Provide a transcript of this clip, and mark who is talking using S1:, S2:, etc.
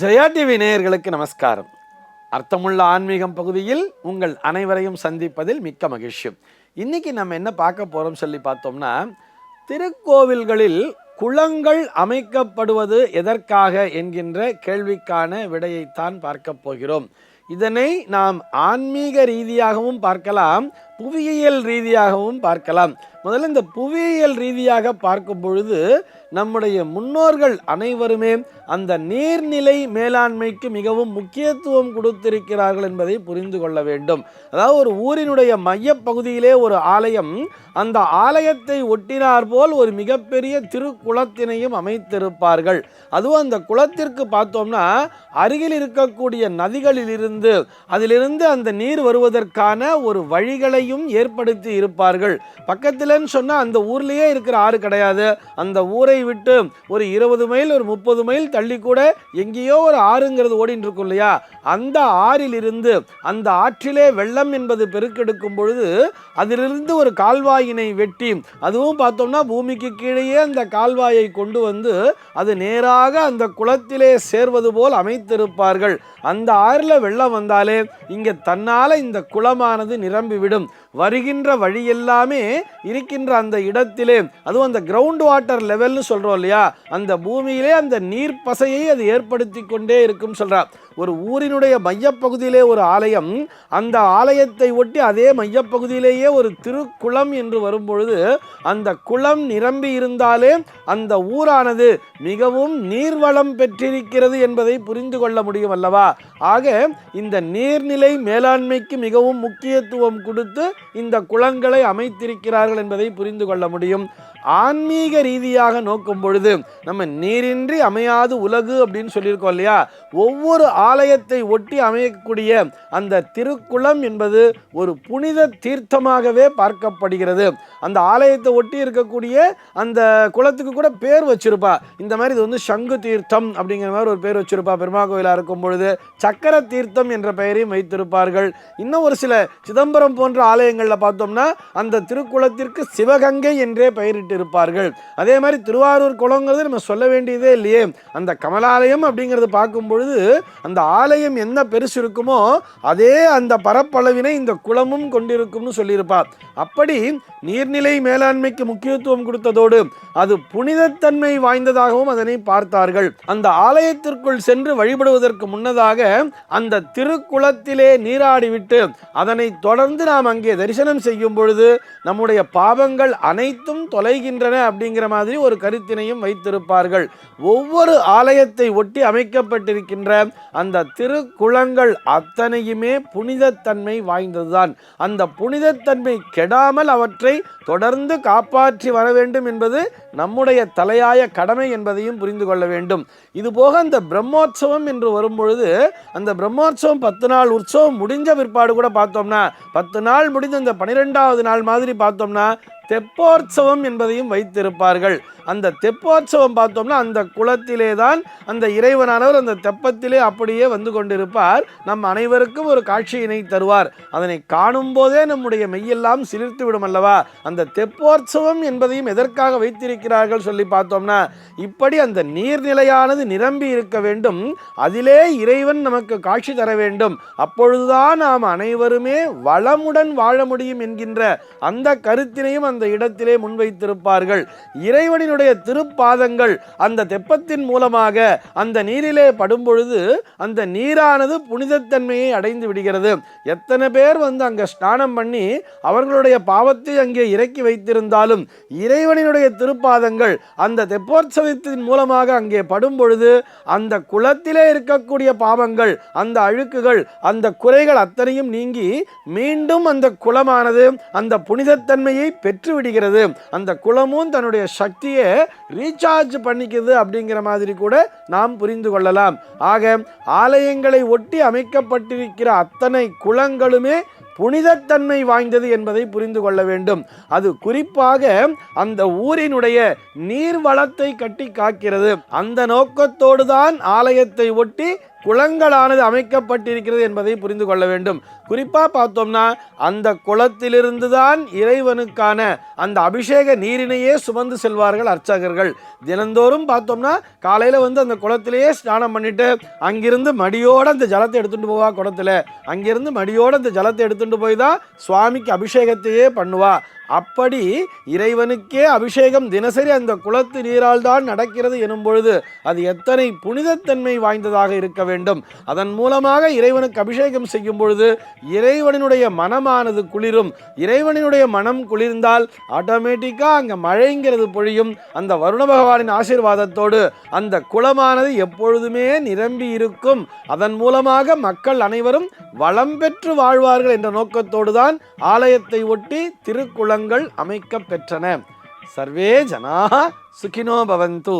S1: Jaya TV நேயர்களுக்கு நமஸ்காரம். அர்த்தமுள்ள ஆன்மீகம் பகுதியில் உங்கள் அனைவரையும் சந்திப்பதில் மிக்க மகிழ்ச்சி. இன்னைக்கு நம்ம என்ன பார்க்க போறோம் சொல்லி பார்த்தோம்னா திருக்கோவில்களில் குளங்கள் அமைக்கப்படுவது எதற்காக என்கின்ற கேள்விக்கான விடையைத்தான் பார்க்க போகிறோம். இதனை நாம் ஆன்மீக ரீதியாகவும் பார்க்கலாம் புவியியல் ரீதியாகவும் பார்க்கலாம். முதல்ல இந்த புவியியல் ரீதியாக பார்க்கும் பொழுது நம்முடைய முன்னோர்கள் அனைவருமே அந்த நீர்நிலை மேலாண்மைக்கு மிகவும் முக்கியத்துவம் கொடுத்திருக்கிறார்கள் என்பதை புரிந்து கொள்ள வேண்டும். அதாவது ஒரு ஊரினுடைய மையப்பகுதியிலே ஒரு ஆலயம் அந்த ஆலயத்தை ஒட்டினார் போல் ஒரு மிகப்பெரிய திருக்குளத்தினையும் அமைத்திருப்பார்கள். அதுவும் அந்த குளத்திற்கு பார்த்தோம்னா அருகில் இருக்கக்கூடிய நதிகளிலிருந்து அதிலிருந்து அந்த நீர் வருவதற்கான ஒரு வழிகளையும் ஏற்படுத்தி இருப்பார்கள். பக்கத்திலன்னு சொன்னால் அந்த ஊர்லேயே இருக்கிற ஆறு கிடையாது. அந்த ஊரை விட்டு ஒரு இருபது மைல் ஒரு முப்பது மைல் தள்ளி கூட எங்கேயோ ஒரு ஆறுங்கிறது ஓடிட்டு இருக்கும் இல்லையா? அந்த ஆறில் இருந்து அந்த ஆற்றிலே வெள்ளம் என்பது பெருக்கெடுக்கும் பொழுது அதிலிருந்து ஒரு கால்வாயினை வெட்டி அதுவும் பார்த்தோம்னா பூமிக்கு கீழேயே அந்த கால்வாயை கொண்டு வந்து அது நேராக அந்த குளத்திலே சேர்வது போல் அமைத்திருப்பார்கள். அந்த ஆறில் வெள்ளம் வந்தாலே இங்கே தன்னால் இந்த குளமானது நிரம்பிவிடும். வருகின்ற வழி எல்லாமே இருக்கின்ற அந்த இடத்திலே. அதுவும் அந்த கிரவுண்ட் வாட்டர் லெவல்னு சொல்கிறோம் இல்லையா? அந்த பூமியிலே அந்த நீர் பசையை அது ஏற்படுத்தி கொண்டே இருக்கும் சொல்கிறார் ஒரு ஊரினுடைய மையப்பகுதியிலே ஒரு ஆலயம். அந்த ஆலயத்தை ஒட்டி அதே மையப்பகுதியிலேயே ஒரு திருக்குளம் என்று வரும்பொழுது அந்த குளம் நிரம்பி இருந்தாலே அந்த ஊரானது மிகவும் நீர்வளம் பெற்றிருக்கிறது என்பதை புரிந்து கொள்ள முடியும் அல்லவா? ஆக இந்த நீர்நிலை மேலாண்மைக்கு மிகவும் முக்கியத்துவம் கொடுத்து இந்த குளங்களை அமைத்திருக்கிறார்கள் என்பதை புரிந்து கொள்ள முடியும். ஆன்மீக ரீதியாக நோக்கும் பொழுது நம்ம நீரின்றி அமையாது உலகு அப்படின்னு சொல்லியிருக்கோம் இல்லையா? ஒவ்வொரு ஆலயத்தை ஒட்டி அமையக்கூடிய அந்த திருக்குளம் என்பது ஒரு புனித தீர்த்தமாகவே பார்க்கப்படுகிறது. அந்த ஆலயத்தை ஒட்டி இருக்கக்கூடிய அந்த குளத்துக்கு கூட பேர் வச்சிருப்பா. இந்த மாதிரி இது வந்து சங்கு தீர்த்தம் அப்படிங்கிற மாதிரி ஒரு பேர் வச்சிருப்பா. பெருமா கோயிலாக இருக்கும் பொழுது சக்கர தீர்த்தம் என்ற பெயரையும் வைத்திருப்பார்கள். இன்னும் ஒரு சில சிதம்பரம் போன்ற ஆலயங்களில் பார்த்தோம்னா அந்த திருக்குளத்திற்கு சிவகங்கை என்றே பெயரிட்டு இருப்பார்கள் அதே மாதிரி திருவாரூர் குளங்கிறது நம்ம சொல்ல வேண்டியதே இல்லையே. அந்த கமலாலயம் அப்படிங்கிறது பார்க்கும் பொழுது அந்த அந்த ஆலயம் என்ன பெருசு இருக்குமோ அதே அந்த பரப்பளவினை இந்த குளமும் கொண்டிருக்கும்னு சொல்லியிருப்பார் அப்படி நீர்நிலை மேலாண்மைக்கு முக்கியத்துவம் கொடுத்ததோடு அது புனிதத்தன்மை வாய்ந்ததாகவும் அதனை பார்த்தார்கள். அந்த ஆலயத்திற்குள் சென்று வழிபடுவதற்கு முன்னதாக அந்த திருக்குளத்திலே நீராடிவிட்டு அதனை தொடர்ந்து நாம் அங்கே தரிசனம் செய்யும் பொழுது நம்முடைய பாவங்கள் அனைத்தும் தொலைகின்றன அப்படிங்கிற மாதிரி ஒரு கருத்தினையும் வைத்திருப்பார்கள். ஒவ்வொரு ஆலயத்தை ஒட்டி அமைக்கப்பட்டிருக்கின்ற அந்த திருக்குளங்கள் அத்தனையுமே புனிதத்தன்மை வாய்ந்ததுதான். அந்த புனிதத்தன்மை கெடாமல் அவற்றை தொடர்ந்து காப்பாற்றி வர வேண்டும் என்பது நம்முடைய தலையாய கடமை என்பதையும் புரிந்து கொள்ள வேண்டும். இதுபோக அந்த பிரம்மோற்சவம் என்று வரும்பொழுது அந்த பிரம்மோற்சவம் பத்து நாள் உற்சவம் முடிஞ்ச பிற்பாடு கூட பார்த்தோம்னா பத்து நாள் முடிந்த அந்த பனிரெண்டாவது நாள் மாதிரி பார்த்தோம்னா தெப்போற்சவம் என்பதையும் வைத்திருப்பார்கள். அந்த தெப்போற்சவம் பார்த்தோம்னா அந்த குளத்திலே தான் அந்த இறைவனானவர் அந்த தெப்பத்திலே அப்படியே வந்து கொண்டிருப்பார். நம் அனைவருக்கும் ஒரு காட்சியினை தருவார். அதனை காணும் போதே நம்முடைய மெய்யெல்லாம் சிலிர்த்து விடும் அல்லவா? அந்த தெப்போற்சவம் என்பதையும் எதற்காக வைத்திருக்கிறார்கள் சொல்லி பார்த்தோம்னா இப்படி அந்த நீர்நிலையானது நிரம்பி இருக்க வேண்டும். அதிலே இறைவன் நமக்கு காட்சி தர வேண்டும். அப்பொழுதுதான் நாம் அனைவருமே வளமுடன் வாழ முடியும் என்கின்ற அந்த கருத்தினையும் அந்த இடத்திலே முன்வைத்திருப்பார்கள். இறைவனினுடைய திருப்பாதங்கள் அந்த தெப்பத்தின் மூலமாக அந்த நீரிலே படும்பொழுது அந்த நீரானது புனிதத்தன்மையை அடைந்து விடுகிறது. எத்தனை பேர் வந்து அங்கே ஸ்நானம் பண்ணி அவர்களுடைய பாவத்தை அங்கே இறக்கி வைத்திருந்தாலும் இறைவனினுடைய திருப்பாதங்கள் அந்த தெப்போற்சவத்தின் மூலமாக அங்கே படும்பொழுது அந்த குளத்திலே இருக்கக்கூடிய பாவங்கள் அந்த அழுக்குகள் அந்த குறைகள் அத்தனையும் நீங்கி மீண்டும் அந்த குளமானது அந்த புனிதத்தன்மையை பெற்று விடுகிறது அந்த குளமும் தன்னுடைய சக்தியை ரீசார்ஜ் பண்ணிக்குது அப்படிங்கிற மாதிரி கூட நாம் புரிந்து கொள்ளலாம். ஆக ஆலயங்களை ஒட்டி அமைக்கப்பட்டிருக்கிற அத்தனை குளங்களுமே புனிதத்தன்மை வாய்ந்தது என்பதை புரிந்து கொள்ள வேண்டும். அது குறிப்பாக அந்த ஊரினுடைய நீர் வளத்தை கட்டி காக்கிறது அந்த நோக்கத்தோடு தான் ஆலயத்தை ஒட்டி குளங்களானது அமைக்கப்பட்டிருக்கிறது என்பதை புரிந்து கொள்ள வேண்டும். குறிப்பாக பார்த்தோம்னா அந்த குளத்திலிருந்து தான் இறைவனுக்கான அந்த அபிஷேக நீரினையே சுமந்து செல்வார்கள் அர்ச்சகர்கள். தினந்தோறும் பார்த்தோம்னா காலையில் வந்து அந்த குளத்திலேயே ஸ்நானம் பண்ணிட்டு அங்கிருந்து மடியோடு அந்த ஜலத்தை எடுத்துகிட்டு போவா குளத்தில். அங்கிருந்து மடியோடு அந்த ஜலத்தை எடுத்துகிட்டு போய் தான் சுவாமிக்கு அபிஷேகத்தையே பண்ணுவா. அப்படி இறைவனுக்கே அபிஷேகம் தினசரி அந்த குளத்து நீரால் தான் நடக்கிறது எனும் பொழுது அது எத்தனை புனிதத்தன்மை வாய்ந்ததாக இருக்க வேண்டும். அதன் மூலமாக இறைவனுக்கு அபிஷேகம் செய்யும் பொழுது இறைவனினுடைய மனமானது குளிரும். இறைவனினுடைய மனம் குளிர்ந்தால் ஆட்டோமேட்டிக்காக அங்கே மழைங்கிறது பொழியும். அந்த வருண பகவானின் ஆசீர்வாதத்தோடு அந்த குளமானது எப்பொழுதுமே நிரம்பி இருக்கும். அதன் மூலமாக மக்கள் அனைவரும் வளம் பெற்று வாழ்வார்கள் என்ற நோக்கத்தோடு தான் ஆலயத்தை ஒட்டி திருக்குளங்கள் அமைக்கப் பெற்றன சர்வே ஜனா சுகினோ பவந்து.